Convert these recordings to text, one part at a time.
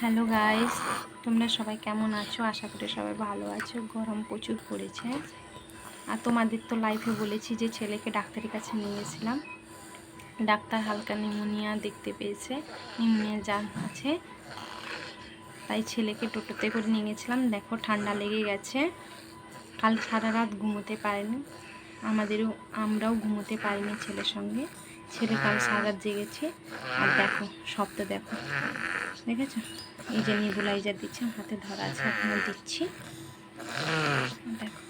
Hello guys তোমরা সবাই কেমন আছো? আশা করি সবাই ভালো আছো। গরম প্রচুর পড়েছে। আর তোমাদের তো লাইফে বলেছি যে, ছেলেকে ডাক্তারের কাছে নিয়ে গেছিলাম ডাক্তার হালকা নিউমোনিয়া দেখতে পেয়েছে। নিউমোনিয়া যা আছে। তাই ছেলেকে টোটোতে করে নিয়ে গেছিলাম। দেখো, ঠান্ডা লেগে গেছে। কাল সারা রাত ঘুমোতে পারেনি। আমাদেরও, আমরাও ঘুমোতে পারিনি ছেলের সঙ্গে। ছেলে কাল সারা রাত জেগেছে। আর দেখো শব্দ দেখো। দেখেছ? এই যে নিবুলাইজার দিচ্ছে হাতে ধরা আছে, এখনও দিচ্ছি। দেখো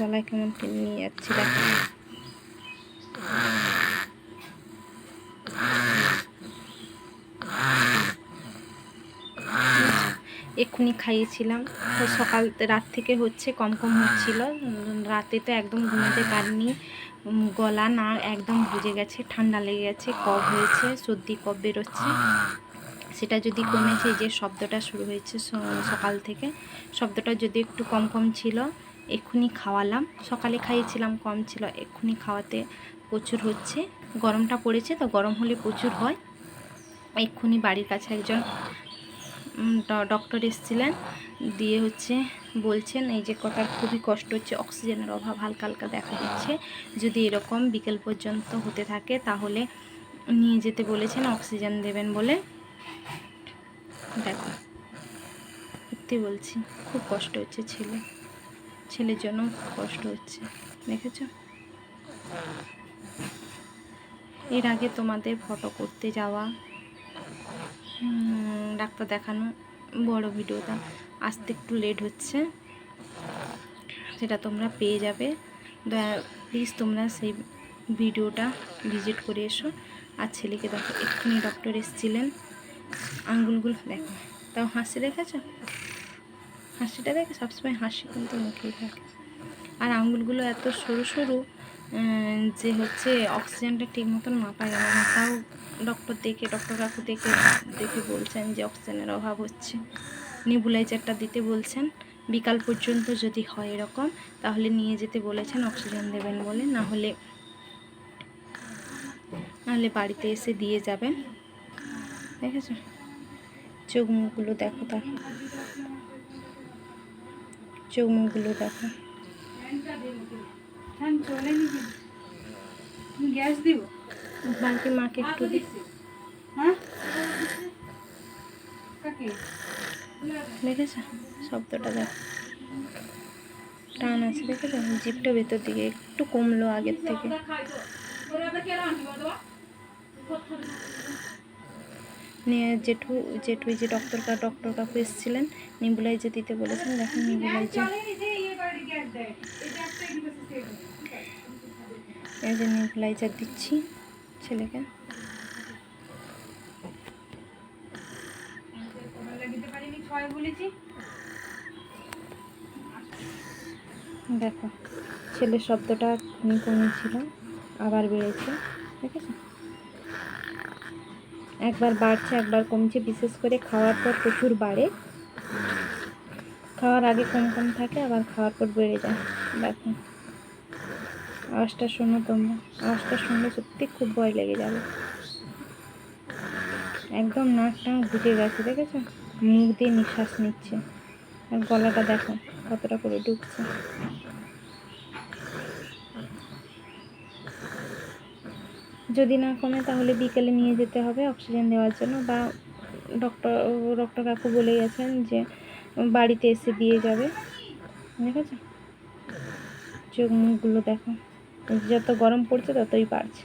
গলায় কেমন নিয়ে যাচ্ছি, দেখো। এক্ষুনি খাইয়েছিলাম। তো সকাল রাত থেকে হচ্ছে কম কম হচ্ছিল। রাতে তো একদম ঘুমাতে পারিনি। গলা না একদম বুঝে গেছে, ঠান্ডা লেগে গেছে, কফ হয়েছে, সর্দি, কফ বেরোচ্ছে। সেটা যদি কমেছে যে শব্দটা শুরু হয়েছে সকাল থেকে, শব্দটা যদি একটু কম কম ছিল, এক্ষুনি খাওয়ালাম। সকালে খাইয়েছিলাম, কম ছিল, এক্ষুনি খাওয়াতে প্রচুর হচ্ছে। গরমটা পড়েছে, তো গরম হলে প্রচুর হয়। এক্ষুনি বাড়ির কাছে একজন ডক্টর এসেছিলেন, দিয়ে হচ্ছে বলছেন, এই যে কটার খুবই কষ্ট হচ্ছে, অক্সিজেনের অভাব হালকা হালকা দেখা দিচ্ছে, যদি এরকম বিকেল পর্যন্ত হতে থাকে তাহলে নিয়ে যেতে বলেছেন, অক্সিজেন দেবেন বলে। দেখো, সত্যি বলছি, খুব কষ্ট হচ্ছে ছেলে, ছেলের জন্য কষ্ট হচ্ছে, দেখেছ? এর আগে তোমাদের ফটো করতে যাওয়া ডাক্তার দেখানো বড় ভিডিওটা। আসতে একটু লেট হচ্ছে। সেটা তোমরা পেয়ে যাবে। দয়া প্লিজ তোমরা সেই ভিডিওটা ভিজিট করে এসো। আর ছেলেকে দেখো, এক্ষুনি ডক্টর এসেছিলেন। আঙ্গুলগুলো দেখো। তাও হাসি দেখেছ? হাসিটা দেখে সবসময় হাসি কিন্তু মুখেই থাকে। আর আঙ্গুলগুলো এত সরু সরু যে হচ্ছে অক্সিজেনটা ঠিক মতন মাপা যাবে না, তাও ডক্টর দেখে ডক্টর কাকু দেখে দেখে বলছেন যে অক্সিজেনের অভাব হচ্ছে। নিবুলাইজারটা দিতে বলছেন, বিকাল পর্যন্ত যদি হয় এরকম, তাহলে নিয়ে যেতে বলেছেন অক্সিজেন দেবেন বলে, না হলে নাহলে বাড়িতে এসে দিয়ে যাবেন। দেখেছ? চোখ মুখগুলো দেখো তার চোখ মুখগুলো দেখো। গ্যাস দিব। বাকি মাকে একটু হ্যাঁ? দেখেছ? শব্দটা দেখো। টান আছে দেখেছ? জিপটা ভেতর দিকে একটু কমলো আগের থেকে। নিয়ে জেঠু জেঠু যে ডক্টর কা ডক্টর কাকু এসেছিলেন নিবুলাইজার দিতে বলেছেন দেখুন নিবুলাইজার এই যে নিবুলাইজার দিচ্ছি ছেলেকে। দেখো, ছেলের শব্দটা কমেছিল আবার বেড়েছে দেখেছ একবার বাড়ছে, একবার কমছে, বিশেষ করে খাওয়ার পর প্রচুর বাড়ে। খাওয়ার আগে কম কম থাকে, আবার খাওয়ার পর বেড়ে যায়। দেখো। আওয়াজটা শোনো তোমরা। আওয়াজটা শুনলে সত্যি খুব ভয় লেগে যাবে। একদম নাকটা বুঝে গেছে, দেখেছ? মুখ দিয়ে নিঃশ্বাস নিচ্ছে। আর গলাটা দেখো, কতটা করে ঢুকছে যদি না কমে, তাহলে বিকেলে নিয়ে যেতে হবে অক্সিজেন দেওয়ার জন্য। বা ডক্টর ডক্টর কাকু বলে গেছেন যে, বাড়িতে এসে দিয়ে যাবে। দেখেছ? চোখ মুখগুলো দেখো। যত গরম পড়ছে ততই বাড়ছে।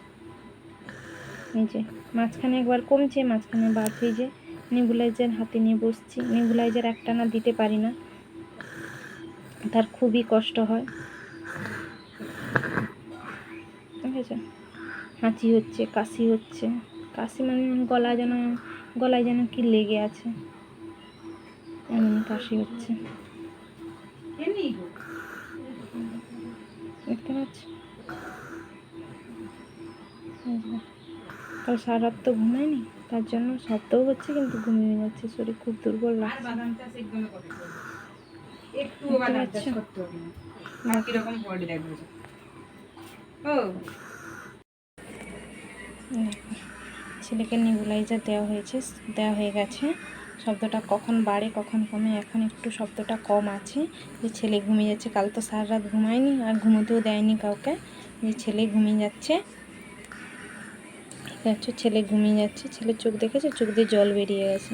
এই যে মাঝখানে একবার কমছে মাঝখানে বাড়ছে এই যে নেবুলাইজার হাতে নিয়ে বসছি। নেবুলাইজার একটা না দিতে পারি না। তার খুবই কষ্ট হয়। দেখেছ হাঁচি হচ্ছে কাশি হচ্ছে। কাশি মানে গলা যেন গলায় যেন কি লেগে আছে। এমন কাশি হচ্ছে। দেখতে পাচ্ছ। কাল সারা রাত তো ঘুমায়নি তার জন্য শব্দও হচ্ছে কিন্তু ঘুমিয়ে যাচ্ছে শরীর খুব দুর্বল লাগছে। ছেলেকে নেবুলাইজার দেওয়া হয়েছে দেওয়া হয়ে গেছে। শব্দটা কখন বাড়ে কখন কমে এখন একটু শব্দটা কম আছে। যে ছেলে ঘুমিয়ে যাচ্ছে কাল তো সারা রাত ঘুমায়নি আর ঘুমোতেও দেয়নি কাউকে। যে ছেলে ঘুমিয়ে যাচ্ছে। দেখছ ছেলে ঘুমিয়ে যাচ্ছে। ছেলের চোখ দেখেছে? চোখ দিয়ে জল বেরিয়ে গেছে।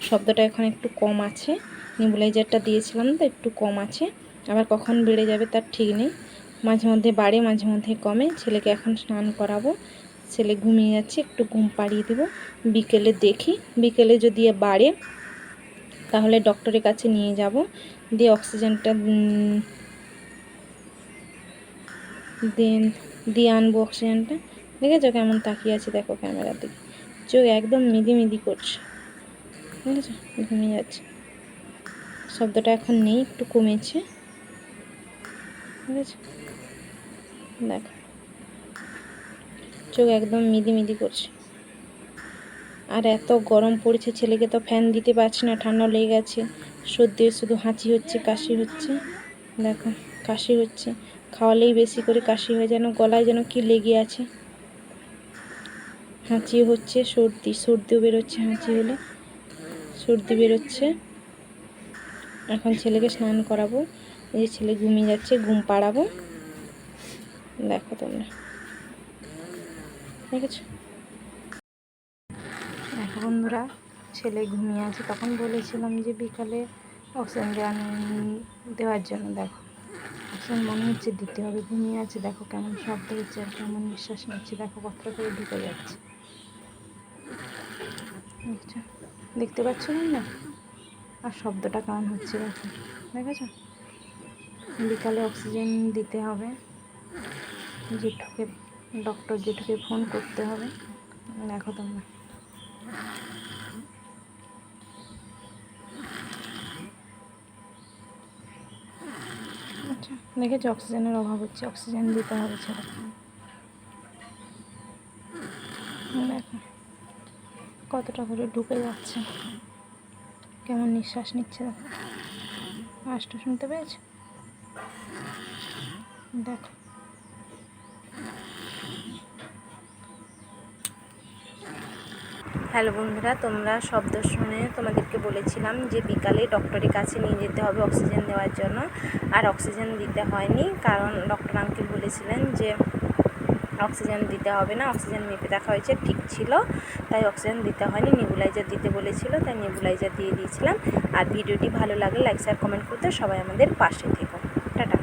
শব্দটা এখন একটু কম আছে। নেবুলাইজারটা দিয়েছিলাম তো, একটু কম আছে। আবার কখন বেড়ে যাবে তার ঠিক নেই। মাঝে মধ্যে বাড়ে, মাঝে মধ্যে কমে। ছেলেকে এখন স্নান করাবো। ছেলে ঘুমিয়ে যাচ্ছে, একটু ঘুম পাড়িয়ে দেবো। বিকেলে দেখি। বিকেলে যদি বাড়ে, তাহলে ডক্টরের কাছে নিয়ে যাব। দিয়ে অক্সিজেনটা উম, দিয়ে আনব অক্সিজেনটা দেখেছ কেমন তাকিয়ে আছে? দেখো ক্যামেরার দিকে চোখ একদম মিদি মিদি করছে। বুঝেছ ঘুমিয়ে যাচ্ছে। শব্দটা এখন নেই একটু কমেছে। বুঝেছ দেখো। চোখ একদম মিদি মিদি করছে। আর এত গরম পড়েছে ছেলেকে তো ফ্যান দিতে পারছি না ঠান্ডা লেগে গেছে। সর্দি শুধু হাঁচি হচ্ছে কাশি হচ্ছে। দেখো কাশি হচ্ছে। খাওয়ালেই বেশি করে কাশি হয়, যেন গলায় যেন কি লেগে আছে। হাঁচি হচ্ছে, সর্দি, সর্দিও বেরোচ্ছে হাঁচি হলে। সর্দি বেরোচ্ছে। এখন ছেলেকে স্নান করাবো। এই যে ছেলে ঘুমিয়ে যাচ্ছে, ঘুম পাড়াবো। দেখো তোমরা। দেখেছ? দেখো বন্ধুরা, ছেলে ঘুমিয়ে আছে। তখন বলেছিলাম যে বিকালে অক্সিজেন দেওয়া দেওয়ার জন্য, দেখো। অক্সিজেন মনে হচ্ছে দিতে হবে, ঘুমিয়ে আছে, দেখো কেমন শব্দ হচ্ছে আর কেমন নিঃশ্বাস নিচ্ছে, দেখো কতটা করে ঢুকে যাচ্ছে। দেখছ দেখতে পাচ্ছ না? আর শব্দটা কেমন হচ্ছে, দেখো, দেখেছ? বিকালে অক্সিজেন দিতে হবে, জেঠুকে, ডক্টর জেঠুকে ফোন করতে হবে, দেখো তোমরা। আচ্ছা দেখেছি অক্সিজেনের অভাব হচ্ছে অক্সিজেন দিতে হবে কতটা করে ঢুকে যাচ্ছে। কেমন নিঃশ্বাস নিচ্ছে দেখো। আওয়াজটা শুনতে পেয়েছ? দেখো। হ্যালো বন্ধুরা, তোমরা শব্দ শুনে তোমাদেরকে বলেছিলাম যে বিকালে ডক্টরের কাছে নিয়ে যেতে হবে অক্সিজেন দেওয়ার জন্য, আর অক্সিজেন দিতে হয়নি কারণ ডক্টর আঙ্কেল বলেছিলেন যে অক্সিজেন দিতে হবে না, অক্সিজেন মেপে দেখা হয়েছে, ঠিক ছিল, তাই অক্সিজেন দিতে হয়নি, নেবুলাইজার দিতে বলেছিল, তাই নেবুলাইজার দিয়ে দিয়েছিলাম। আর ভিডিওটি ভালো লাগলে লাইক, শেয়ার, কমেন্ট করতে সবাই আমাদের পাশে থেকো। টাটা।